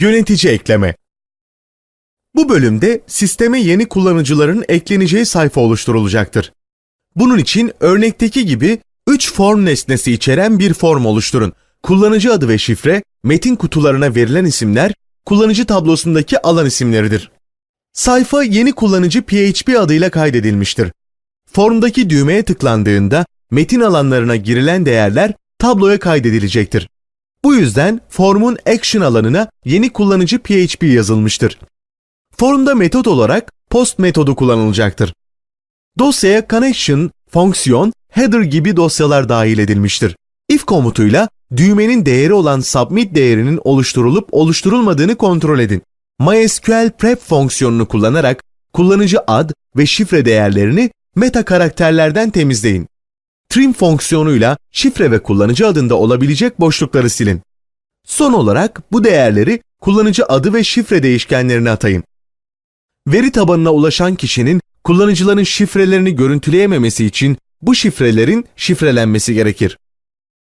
Yönetici ekleme. Bu bölümde sisteme yeni kullanıcıların ekleneceği sayfa oluşturulacaktır. Bunun için örnekteki gibi 3 form nesnesi içeren bir form oluşturun. Kullanıcı adı ve şifre, metin kutularına verilen isimler, kullanıcı tablosundaki alan isimleridir. Sayfa yeni kullanıcı PHP adıyla kaydedilmiştir. Formdaki düğmeye tıklandığında metin alanlarına girilen değerler tabloya kaydedilecektir. Bu yüzden formun action alanına yeni kullanıcı PHP yazılmıştır. Formda metot olarak post metodu kullanılacaktır. Dosyaya connection, fonksiyon, header gibi dosyalar dahil edilmiştir. If komutuyla düğmenin değeri olan submit değerinin oluşturulup oluşturulmadığını kontrol edin. MySQL prep fonksiyonunu kullanarak kullanıcı ad ve şifre değerlerini meta karakterlerden temizleyin. Trim fonksiyonuyla şifre ve kullanıcı adında olabilecek boşlukları silin. Son olarak bu değerleri kullanıcı adı ve şifre değişkenlerine atayın. Veri tabanına ulaşan kişinin kullanıcıların şifrelerini görüntüleyememesi için bu şifrelerin şifrelenmesi gerekir.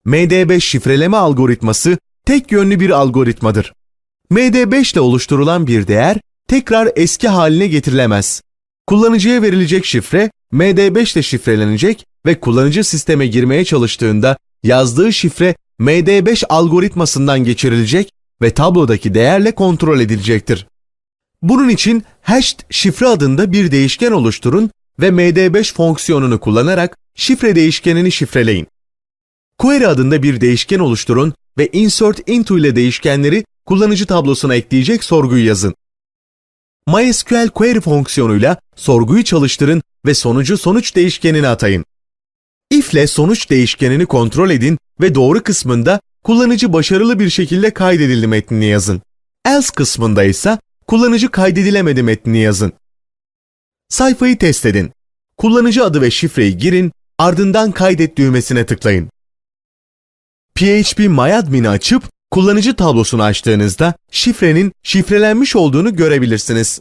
MD5 şifreleme algoritması tek yönlü bir algoritmadır. MD5 ile oluşturulan bir değer tekrar eski haline getirilemez. Kullanıcıya verilecek şifre MD5 ile şifrelenecek ve kullanıcı sisteme girmeye çalıştığında yazdığı şifre MD5 algoritmasından geçirilecek ve tablodaki değerle kontrol edilecektir. Bunun için hashed şifre adında bir değişken oluşturun ve MD5 fonksiyonunu kullanarak şifre değişkenini şifreleyin. Query adında bir değişken oluşturun ve insert into ile değişkenleri kullanıcı tablosuna ekleyecek sorguyu yazın. MySQL query fonksiyonuyla sorguyu çalıştırın ve sonucu sonuç değişkenine atayın. If ile sonuç değişkenini kontrol edin ve doğru kısmında kullanıcı başarılı bir şekilde kaydedildi metnini yazın. Else kısmında ise kullanıcı kaydedilemedi metnini yazın. Sayfayı test edin. Kullanıcı adı ve şifreyi girin, ardından kaydet düğmesine tıklayın. PHP MyAdmin'i açıp kullanıcı tablosunu açtığınızda şifrenin şifrelenmiş olduğunu görebilirsiniz.